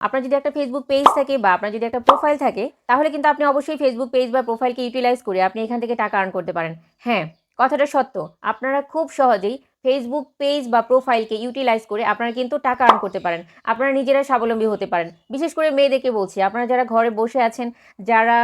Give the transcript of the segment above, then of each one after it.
আপনার যদি একটা ফেসবুক পেজ থাকে বা আপনার যদি একটা প্রোফাইল থাকে, তাহলে কিন্তু আপনি অবশ্যই ফেসবুক পেজ বা প্রোফাইলকে ইউটিলাইজ করে আপনি এখান থেকে টাকা আর্ন করতে পারেন। হ্যাঁ কথাটা সত্য। আপনারা খুব সহজেই ফেসবুক পেজ বা প্রোফাইলকে ইউটিলাইজ করে আপনারা কিন্তু টাকা আর্ন করতে পারেন। আপনারা নিজেরা স্বাবলম্বী হতে পারেন। বিশেষ করে মেয়েদেরকে বলছি, আপনারা যারা ঘরে বসে আছেন, যারা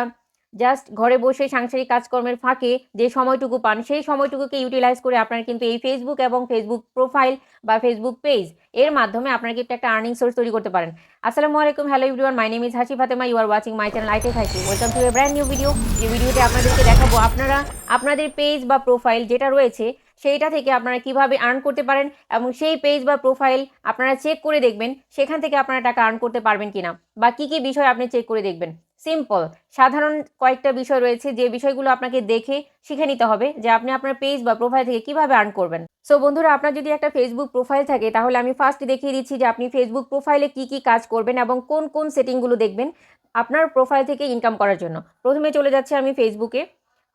জাস্ট ঘরে বসে সাংসারিক কাজকর্মের ফাঁকে যে সময়টুকু পান, সেই সময়টুকুকে ইউটিলাইজ করে আপনারা কিন্তু এই ফেসবুক এবং ফেসবুক প্রোফাইল বা ফেসবুক পেজ এর মাধ্যমে আপনারা কিন্তু একটা আর্নিং সোর্স তৈরি করতে পারেন। আসসালামু আলাইকুম hello everyone my name is Hasi Fatema you are watching my channel আইটে থাকি welcome to a brand new video যে ভিডিওতে আপনাদেরকে দেখাবো, আপনারা, আপনাদের পেজ বা প্রোফাইল যেটা রয়েছে, সেইটা থেকে আপনারা কীভাবে আর্ন করতে পারেন এবং সেই পেজ বা প্রোফাইল আপনারা চেক করে দেখবেন, সেখান থেকে আপনারা টাকা আর্ন করতে পারবেন কিনা বা কী কী বিষয় আপনি চেক করে দেখবেন। সিম্পল সাধারণ কয়েকটা বিষয় রয়েছে, যে বিষয়গুলো আপনাকে দেখে শিখে নিতে হবে, যে আপনি আপনার পেজ বা প্রোফাইল থেকে কীভাবে আর্ন করবেন। সো বন্ধুরা, আপনার যদি একটা ফেসবুক প্রোফাইল থাকে, তাহলে আমি ফার্স্ট দেখিয়ে দিচ্ছি যে আপনি ফেসবুক প্রোফাইলে কি কি কাজ করবেন এবং কোন কোন সেটিংগুলো দেখবেন আপনার প্রোফাইল থেকে ইনকাম করার জন্য। প্রথমে চলে যাচ্ছে আমি ফেসবুকে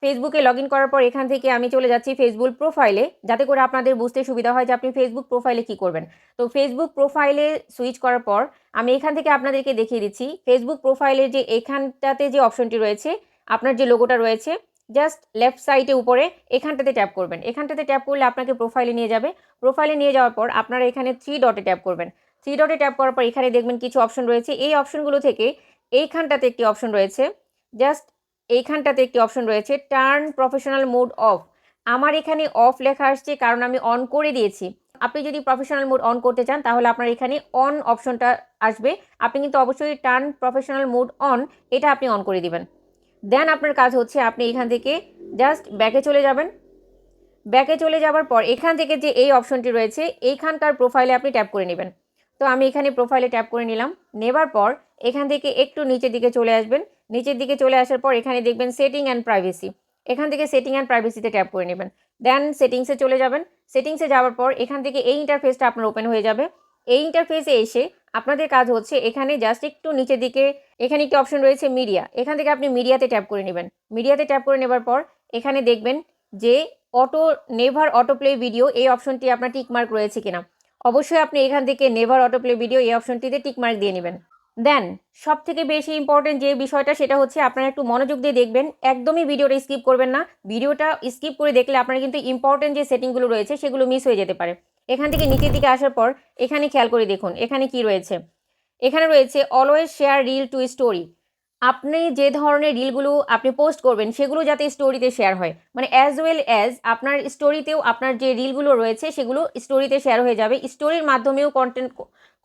ফেসবুকে লগ ইন করার পর এখান থেকে আমি চলে যাচ্ছি ফেসবুক প্রোফাইলে যাতে করে আপনাদের বুঝতে সুবিধা হয় যে আপনি ফেসবুক প্রোফাইলে কি করবেন। তো ফেসবুক প্রোফাইলে সুইচ করার পর আমি এখান থেকে আপনাদেরকে দেখিয়ে দিচ্ছি ফেসবুক প্রোফাইলের যে এখানটাতে যে অপশনটি রয়েছে, আপনার যে লোগোটা রয়েছে জাস্ট লেফট সাইডে উপরে এখানটাতে ট্যাপ করবেন। এখানটাতে ট্যাপ করলে আপনাকে প্রোফাইলে নিয়ে যাবে। প্রোফাইলে নিয়ে যাওয়ার পর আপনারা এখানে থ্রি ডটে ট্যাপ করবেন। থ্রি ডটে ট্যাপ করার পর এখানে দেখবেন কিছু অপশন রয়েছে। এই অপশনগুলো থেকে এইখানটাতে একটি অপশন রয়েছে জাস্ট এইখানটাতে একটি অপশন রয়েছে টার্ন প্রফেশনাল মোড অফ আমার এখানে অফ লেখা আসছে, কারণ আমি অন করে দিয়েছি। আপনি যদি প্রফেশনাল মোড অন করতে চান, তাহলে আপনার এখানে অন অপশনটা আসবে। আপনি কিন্তু অবশ্যই টার্ন প্রফেশনাল মোড অন এটা আপনি অন করে দিবেন। দেন আপনার কাজ হচ্ছে, আপনি এখান থেকে জাস্ট ব্যাকে চলে যাবেন। ব্যাকে চলে যাওয়ার পর, এখান থেকে যে এই অপশনটি রয়েছে, এইখানকার প্রোফাইলে আপনি ট্যাপ করে নেবেন। তো আমি এখানে প্রোফাইলে ট্যাপ করে নিলাম। নেবার পর, এখান থেকে একটু নিচের দিকে চলে আসবেন। নিচের দিকে চলে আসার পর এখানে দেখবেন সেটিং অ্যান্ড প্রাইভেসি এখান থেকে সেটিং অ্যান্ড প্রাইভেসিতে ট্যাপ করে নেবেন। দেন সেটিংসে চলে যাবেন। সেটিংসে যাওয়ার পর এখান থেকে এই ইন্টারফেসটা আপনার ওপেন হয়ে যাবে। এই ইন্টারফেসে এসে আপনাদের কাজ হচ্ছে এখানে জাস্ট একটু নিচের দিকে, এখানে একটি অপশন রয়েছে মিডিয়া এখান থেকে আপনি মিডিয়াতে ট্যাপ করে নেবেন। মিডিয়াতে ট্যাপ করে নেবার পর এখানে দেখবেন যে auto never auto play video এই অপশনটি আপনার টিকমার্ক রয়েছে কিনা। অবশ্যই আপনি এখান থেকে নেভার অটো প্লে ভিডিও এই অপশনটিতে টিকমার্ক দিয়ে নেবেন। দেন সব থেকে বেশি ইম্পর্টেন্ট যে বিষয়টা সেটা হচ্ছে আপনারা একটু মনোযোগ দিয়ে দেখবেন। একদমই ভিডিওটা স্কিপ করবেন না। ভিডিওটা স্কিপ করে দেখলে আপনারা কিন্তু ইম্পর্টেন্ট যে সেটিংগুলো রয়েছে সেগুলো মিস হয়ে যেতে পারে। এখান থেকে নিচের দিকে আসার পর এখানে খেয়াল করে দেখুন, এখানে কি রয়েছে? এখানে রয়েছে always share reel to story আপনি যে ধরনের রিলগুলো আপনি পোস্ট করবেন সেগুলো যাতে স্টোরিতে শেয়ার হয়। মানে অ্যাজ ওয়েল অ্যাজ আপনার স্টোরিতেও আপনার যে রিলগুলো রয়েছে সেগুলো স্টোরিতে শেয়ার হয়ে যাবে। স্টোরির মাধ্যমেও কন্টেন্ট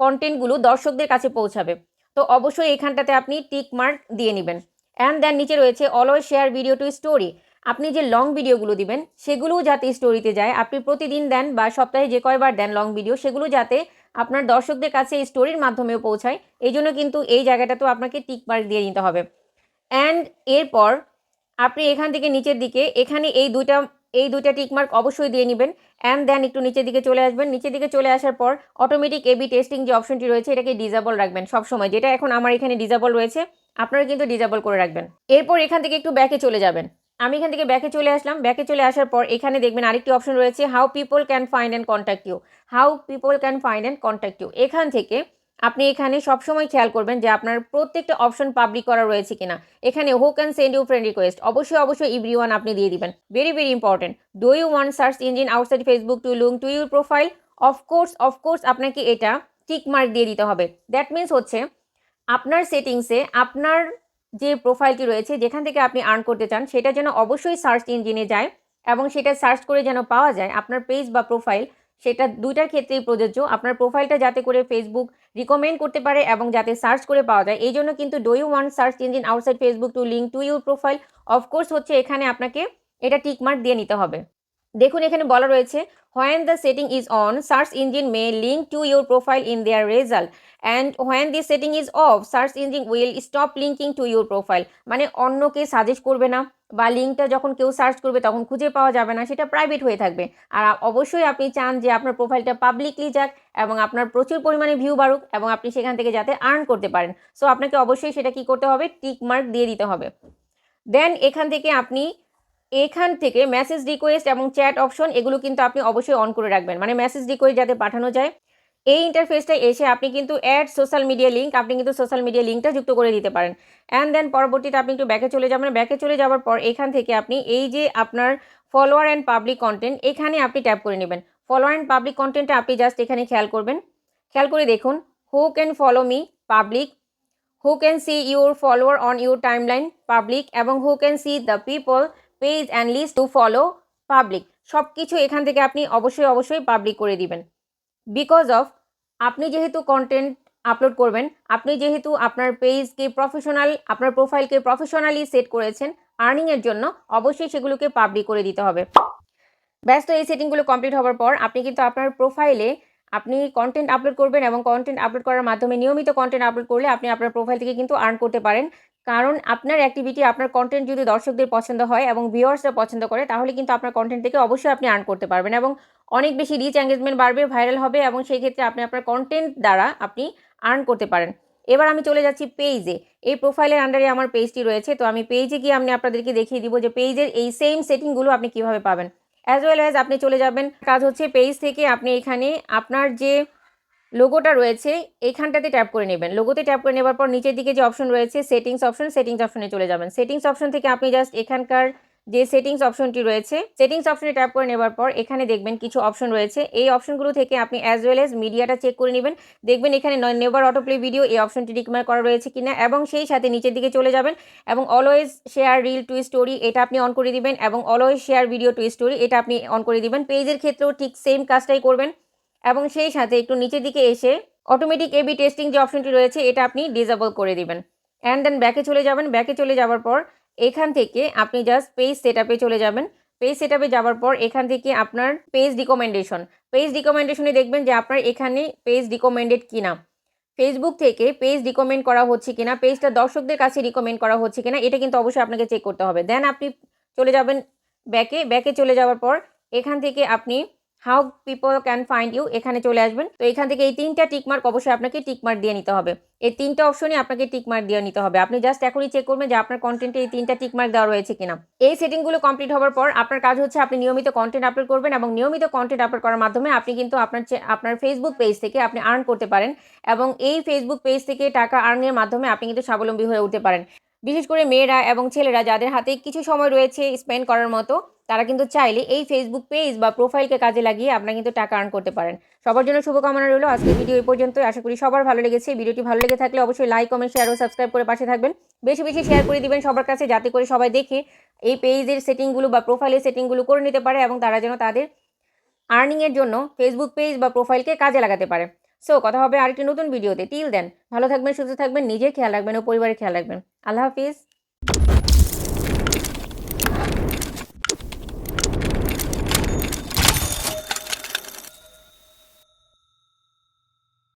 কন্টেন্টগুলো দর্শকদের কাছে পৌঁছাবে। তো অবশ্যই এখানটাতে আপনি টিক মার্ক দিয়ে নেবেন। অ্যান্ড দেন নিচে রয়েছে always share video to story আপনি যে লং ভিডিওগুলো দিবেন, সেগুলোও যাতে স্টোরিতে যায়। আপনি প্রতিদিন দেন বা সপ্তাহে যে কয়বার দেন লং ভিডিও সেগুলো যাতে আপনার দর্শকদের কাছে স্টোরির মাধ্যমেও পৌঁছায়। এই জন্য কিন্তু এই জায়গাটাতেও আপনাকে টিক মার্ক দিয়ে নিতে হবে। অ্যান্ড এরপর আপনি এখান থেকে নিচের দিকে, এখানে এই দুইটা এই দুইটা টিকমার্ক অবশ্যই দিয়ে নেবেন। অ্যান্ড দেন একটু নিচের দিকে চলে আসবেন। নিচের দিকে চলে আসার পর অটোমেটিক এবি টেস্টিং যে অপশনটি রয়েছে, এটাকে ডিজাবল রাখবেন সবসময়। যেটা এখন আমার এখানে ডিজাবল রয়েছে, আপনারা কিন্তু ডিজাবল করে রাখবেন। এরপর এখান থেকে একটু ব্যাকে চলে যাবেন। আমি এখান থেকে ব্যাকে চলে আসলাম। ব্যাকে চলে আসার পর এখানে দেখবেন আরেকটি অপশন রয়েছে how people can find and contact you how people can find and contact you এখান থেকে আপনি এখানে সবসময় খেয়াল করবেন যে আপনার প্রত্যেকটা অপশন পাবলিক করা রয়েছে কিনা। এখানে who can send you friend request অবশ্যই অবশ্যই ইভরি ওয়ান আপনি দিয়ে দিবেন। Very very important do you want search engine outside Facebook to link to your profile of course of course আপনাকে এটা টিক মার্ক দিয়ে দিতে হবে। দ্যাট মিন্স হচ্ছে, আপনার সেটিংসে আপনার যে প্রোফাইলটি রয়েছে, যেখান থেকে আপনি আর্ন করতে চান, সেটা যেন অবশ্যই সার্চ ইঞ্জিনে যায় এবং সেটা সার্চ করে যেন পাওয়া যায়, আপনার পেজ বা প্রোফাইল সেটা দুইটার ক্ষেত্রেই প্রযোজ্য। আপনার প্রোফাইলটা যাতে করে ফেসবুক রিকমেন্ড করতে পারে এবং যাতে সার্চ করে পাওয়া যায়। এই জন্য কিন্তু do you want search engine outside Facebook to link to your profile of course হচ্ছে এখানে আপনাকে এটা টিকমার্ক দিয়ে নিতে হবে। দেখুন, এখানে বলা রয়েছে when the setting is on search engine may link to your profile in their result and when this setting is off search engine will stop linking to your profile মানে অন্যকে সাজেস্ট করবে না, বা লিঙ্কটা যখন কেউ সার্চ করবে, তখন খুঁজে পাওয়া যাবে না, সেটা প্রাইভেট হয়ে থাকবে। আর অবশ্যই আপনি চান যে আপনার প্রোফাইলটা পাবলিকলি যাক, এবং আপনার প্রচুর পরিমাণে ভিউ বাড়ুক, এবং আপনি সেখান থেকে যাতে আর্ন করতে পারেন। সো আপনাকে অবশ্যই সেটা কি করতে হবে? টিক মার্ক দিয়ে দিতে হবে। দেন এখান থেকে আপনি এখান থেকে মেসেজ রিকোয়েস্ট এবং চ্যাট অপশন এগুলো কিন্তু আপনি অবশ্যই অন করে রাখবেন। মানে মেসেজ রিকোয়েস্ট যাতে পাঠানো যায়। এই ইন্টারফেসটা এসে আপনি কিন্তু অ্যাড সোশ্যাল মিডিয়া লিঙ্ক আপনি কিন্তু সোশ্যাল মিডিয়া লিঙ্কটা যুক্ত করে দিতে পারেন। অ্যান্ড দেন পরবর্তীতে আপনি একটু ব্যাকে চলে যাবেন। ব্যাকে চলে যাওয়ার পর এখান থেকে আপনি এই যে আপনার ফলোয়ার অ্যান্ড পাবলিক কন্টেন্ট এখানে আপনি ট্যাপ করে নেবেন। ফলোয়ার অ্যান্ড পাবলিক কন্টেন্টটা আপনি জাস্ট এখানে খেয়াল করবেন। খেয়াল করে দেখুন who can follow me public who can see your follower on your timeline public এবং who can see the people page and list to follow public সব কিছু এখান থেকে আপনি অবশ্যই অবশ্যই পাবলিক করে দিবেন। বিকজ অফ আপনি যেহেতু কন্টেন্ট আপলোড করবেন, আপনি যেহেতু আপনার পেজকে প্রফেশনাল আপনার প্রোফাইলকে প্রফেশনালি সেট করেছেন আর্নিংয়ের জন্য, অবশ্যই সেগুলোকে পাবলিক করে দিতে হবে। ব্যস্ত এই সেটিংগুলো কমপ্লিট হওয়ার পর আপনি কিন্তু আপনার প্রোফাইলে আপনি কন্টেন্ট আপলোড করবেন এবং কন্টেন্ট আপলোড করার মাধ্যমে নিয়মিত কন্টেন্ট আপলোড করলে আপনি আপনার প্রোফাইল থেকে কিন্তু আর্ন করতে পারেন। কারণ আপনার অ্যাক্টিভিটি আপনার কন্টেন্ট যদি দর্শকদের পছন্দ হয় এবং ভিউয়ার্সরা পছন্দ করে, তাহলে কিন্তু আপনার কন্টেন্ট থেকে অবশ্যই আপনি আর্ন করতে পারবেন এবং অনেক বেশি রিচ এঙ্গেজমেন্ট বাড়বে ভাইরাল হবে এবং সেই ক্ষেত্রে আপনি আপনার কন্টেন্ট দ্বারা আপনি আর্ন করতে পারেন। এবার আমি চলে যাচ্ছি পেজে এই প্রোফাইলের আন্ডারে আমার পেজটি রয়েছে, তো আমি পেজে গিয়ে আমি আপনাদেরকে দেখিয়ে দিব যে পেজের এই সেম সেটিংগুলো আপনি কীভাবে পাবেন। অ্যাজ ওয়েল অ্যাজ আপনি চলে যাবেন, কাজ হচ্ছে পেজ থেকে আপনি এখানে আপনার যে লোগোটা রয়েছে এইখানটাতে ট্যাপ করে নেবেন। লোগোতে ট্যাপ করে নেবার পর নিচের দিকে যে অপশন রয়েছে সেটিংস অপশন সেটিংস অপশনে চলে যাবেন। সেটিংস অপশন থেকে আপনি জাস্ট এখানকার যে সেটিংস অপশনটি রয়েছে সেটিংস অপশনে ট্যাপ করে নেবার পর এখানে দেখবেন কিছু অপশন রয়েছে। এই অপশনগুলো থেকে আপনি অ্যাজ ওয়েল এজ মিডিয়াটা চেক করে নেবেন। দেখবেন এখানে নেভার অটোপ্লে ভিডিও এই অপশনটি রিকমেন্ড করা রয়েছে কিনা এবং সেই সাথে নিচের দিকে চলে যাবেন এবং always share reel to story এটা আপনি অন করে দিবেন এবং always share video to story এটা আপনি অন করে দিবেন। পেজের ক্ষেত্রেও ঠিক সেম কাজটাই করবেন। এবং সেই সাথে একটু নিচের দিকে এসে অটোমেটিক এবি টেস্টিং যে অপশনটি রয়েছে, এটা আপনি ডিসেবল করে দিবেন। অ্যান্ড দেন ব্যাকে চলে যাবেন। ব্যাকে চলে যাওয়ার পর এখান থেকে আপনি জাস্ট পেজ সেট চলে যাবেন। পেজ সেট যাওয়ার পর এখান থেকে আপনার পেজ রিকমেন্ডেশন পেজ রিকমেন্ডেশনে দেখবেন যে আপনার এখানে পেজ রিকমেন্ডেড কিনা। ফেসবুক থেকে পেজ রিকমেন্ড করা হচ্ছে কিনা পেজটা দর্শকদের কাছে রিকমেন্ড করা হচ্ছে কিনা, এটা কিন্তু অবশ্যই আপনাকে চেক করতে হবে। দেন আপনি চলে যাবেন ব্যাকে ব্যাকে চলে যাওয়ার পর এখান থেকে আপনি how people can find you এখানে চলে আসবেন। তো এখান থেকে এই তিনটা টিকমার্ক অবশ্যই আপনাকে টিকমার্ক দিয়ে নিতে হবে। এই তিনটা অপশনই আপনাকে টিকমার্ক দিয়ে নিতে হবে। আপনি জাস্ট এখনই চেক করবেন যে আপনার কন্টেন্টে এই তিনটা টিকমার্ক দেওয়া রয়েছে কিনা। এই সেটিংগুলো কমপ্লিট হওয়ার পর আপনার কাজ হচ্ছে আপনি নিয়মিত কন্টেন্ট আপলোড করবেন এবং নিয়মিত কন্টেন্ট আপলোড করার মাধ্যমে আপনি কিন্তু আপনার আপনার ফেসবুক পেজ থেকে আপনি আর্ন করতে পারেন এবং এই ফেসবুক পেজ থেকে টাকা আর্নের মাধ্যমে আপনি কিন্তু স্বাবলম্বী হয়ে উঠতে পারেন। বিশেষ করে মেয়েরা এবং ছেলেরা যাদের হাতে কিছু সময় রয়েছে স্পেন্ড করার মতো, তারা কিন্তু চাইলে এই ফেসবুক পেজ বা প্রোফাইলকে কাজে লাগিয়ে আপনারা কিন্তু টাকা আর্ন করতে পারেন। সবার জন্য শুভকামনা রইল। আজকের ভিডিও এই পর্যন্তই। আশা করি সবার ভালো লেগেছে। ভিডিওটি ভালো লেগে থাকলে অবশ্যই লাইক কমেন্ট শেয়ার ও সাবস্ক্রাইব করে পাশে থাকবেন। বেশি বেশি শেয়ার করে দিবেন সবার কাছে যাতে করে সবাই দেখে এই পেজের সেটিংগুলো বা প্রোফাইলের সেটিংগুলো করে নিতে পারে এবং তারা যেন তাদের আর্নিংয়ের জন্য ফেসবুক পেজ বা প্রোফাইলকে কাজে লাগাতে পারে। সো কথা হবে আরেকটি নতুন ভিডিওতে টিল দেন ভালো থাকবেন, সুস্থ থাকবেন নিজে খেয়াল রাখবেন ও পরিবারের খেয়াল রাখবেন। আল্লাহ হাফিজ।